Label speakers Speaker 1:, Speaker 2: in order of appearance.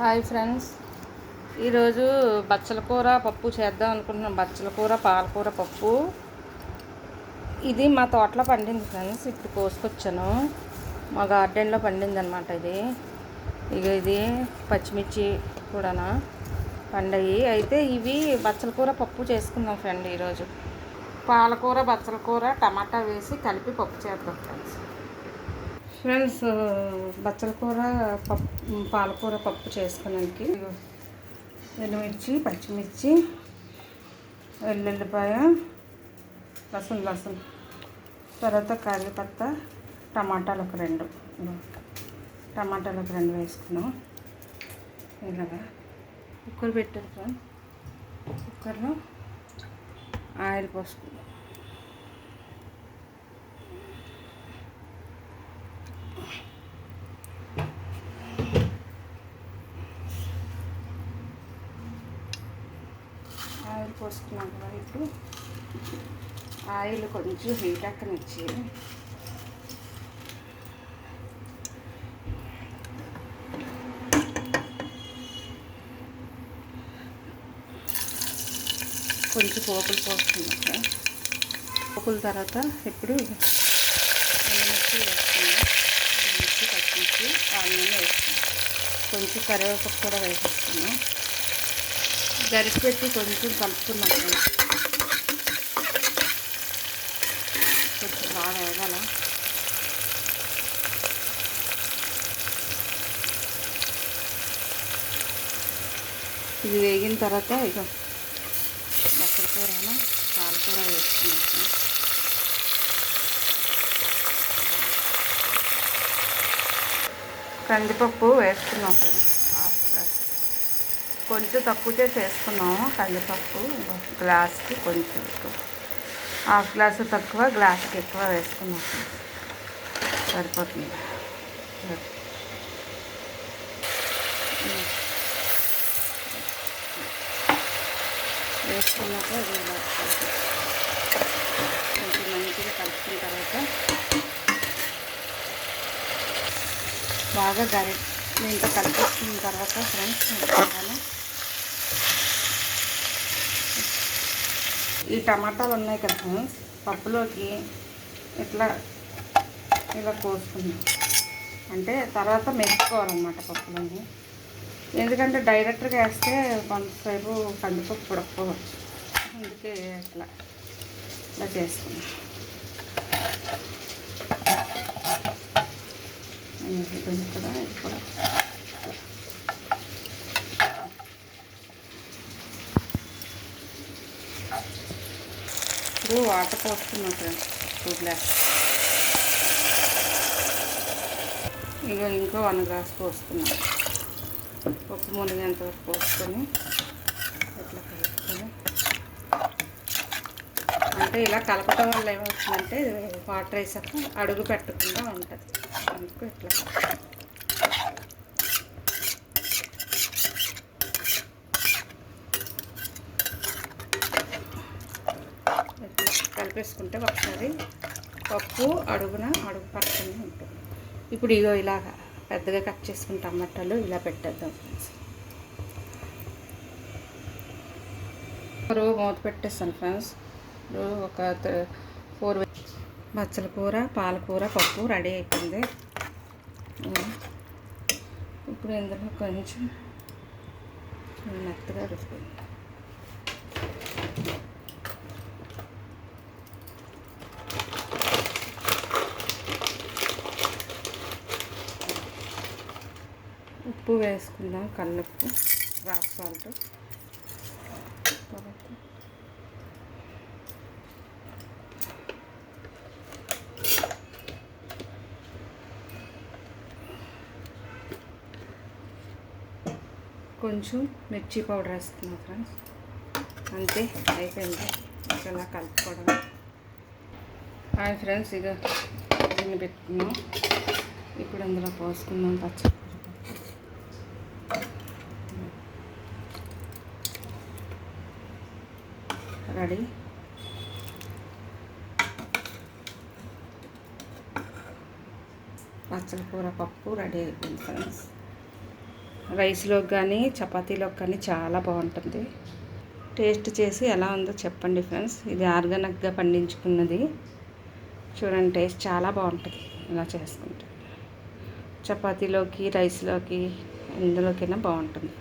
Speaker 1: Hi friends. ఈరోజు బచ్చల కూర పప్పు చేద్దాం అనుకుంటున్నాం. బచ్చల కూర పాలకూర పప్పు. ఇది మా తోటలో పండింది ఫ్రెండ్స్. ఇప్పుడు కోసుకొచ్చాను. మా గార్డెన్లో పండింది అనమాట ఇది. ఇక ఇది పచ్చిమిర్చి కూడానా పండయి. అయితే ఇవి బచ్చల కూర పప్పు చేసుకుందాం ఫ్రెండ్ ఈరోజు. పాలకూర బచ్చల కూర టమాటా వేసి కలిపి పప్పు చేద్దాం ఫ్రెండ్స్. ఫ్రెండ్స్ బచ్చల కూర పప్పు పాలకూర పప్పు చేసుకోవడానికి. ఎండుమిర్చి పచ్చిమిర్చి వెల్లుల్లిపాయ లసన్ లసన్ తర్వాత కరివేపత్త టమాటాలు ఒక రెండు. టమాటాలు ఒక రెండు వేసుకున్నాం ఇలాగా. కుక్కర్ పెట్టారు ఫ్రెండ్ కుక్కర్లో ఆయిల్ పోసుకున్నాం ఆయిల్ పోసుకున్నాం కదా ఇప్పుడు. ఆయిల్ కొంచెం హీట్ అక్కనిచ్చి కొంచెం పోపులు పోసుకున్నాక పోపుల తర్వాత ఇప్పుడు ఎండుమిర్చి వేసుకున్నాం ఎండుమిర్చి పచ్చిమిర్చి ఆనియన్ వేసుకున్నాం కొంచెం కరివేపాకు కూడా వేసేస్తున్నాం గరిపెట్టి కొంచెం కలుపుతున్నాం కొంచెం బాగా వేగాల. ఇది వేగిన తర్వాత ఇక బచ్చల కూర పాలకూర వేసుకున్నాం కందిపప్పు వేసుకున్నాం సార్ కొంచెం తక్కువ చేసి వేసుకున్నాము కందిపప్పు గ్లాస్కి కొంచెం ఎక్కువ. హాఫ్ గ్లాసు తక్కువ గ్లాస్కి ఎక్కువ వేసుకున్నాం. సరిపోతుంది. వేసుకున్నాక కొంచెం మంచిగా కలుపుకున్న తర్వాత బాగా గరి దీంట్లో కలిపేసుకున్న తర్వాత ఫ్రెండ్స్ బాగానే ఈ టమాటాలు ఉన్నాయి కదా ఫ్రెండ్స్ పప్పులోకి ఇట్లా ఇలా కోసుకున్నాం అంటే తర్వాత మెచ్చుకోవాలన్నమాట పప్పులోని. ఎందుకంటే డైరెక్ట్గా వేస్తే కొంతసేపు కందిపప్పు పుడకపోవచ్చు అందుకే ఇట్లా ఇలా చేసుకున్నాం ఇది కూడా ఇది కూడా ఇప్పుడు వాటర్ పోస్తున్నాం ఫ్రెండ్స్. టూ గ్లాస్ ఇక ఇంకో వన్ గ్లాస్ పోస్తున్నాం. పప్పు మునిగేంత వరకు పోసుకొని ఇట్లా కలుపుకొని. అంటే ఇలా కలపటం వల్ల ఏమవుతుందంటే వాటర్ వేసాక అడుగు పెట్టకుండా ఉంటుంది. అందుకు ఇట్లా ఇట్లా కలిపేసుకుంటే ఒకసారి పప్పు అడుగున అడుగు పట్టుకుని ఉంటుంది. ఇప్పుడు ఇగో ఇలాగా పెద్దగా కట్ చేసుకుని టమాటాలు ఇలా పెట్టేద్దాం ఫ్రెండ్స్. రో మూత పెట్టేస్తాను ఫ్రెండ్స్. ఒక ఫోర్ బచ్చల కూర పాలకూర పప్పు రెడీ అయిపోయింది. ఇప్పుడు ఇందులో కొంచెం మెత్తగా రుచుకుంది ఉప్పు వేసుకుందాం కళ్ళుప్పు రాక్ సాల్ట్. కొంచెం మిర్చి పౌడర్ వేస్తున్నాం ఫ్రెండ్స్. అంతే అయిపోయింది. ఇలా కలుపుకోవడం హాయ్ ఫ్రెండ్స్ ఇక దీన్ని పెట్టుకున్నాం. ఇప్పుడు అందులో పోసుకుందాం పచ్చడి. రెడీ? పచ్చల కూర పప్పు రెడీ అయిపోయింది ఫ్రెండ్స్. రైస్లోకి కానీ చపాతీలోకి కానీ చాలా బాగుంటుంది. టేస్ట్ చేసి ఎలా ఉందో చెప్పండి ఫ్రెండ్స్. ఇది ఆర్గానిక్గా పండించుకున్నది. చూడండి టేస్ట్ చాలా బాగుంటుంది ఇలా చేసుకుంటే. చపాతీలోకి రైస్లోకి ఎందులోకైనా బాగుంటుంది